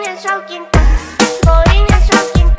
เนี่ยชอบกินตับโบลิ่เนี่ยชอบกิน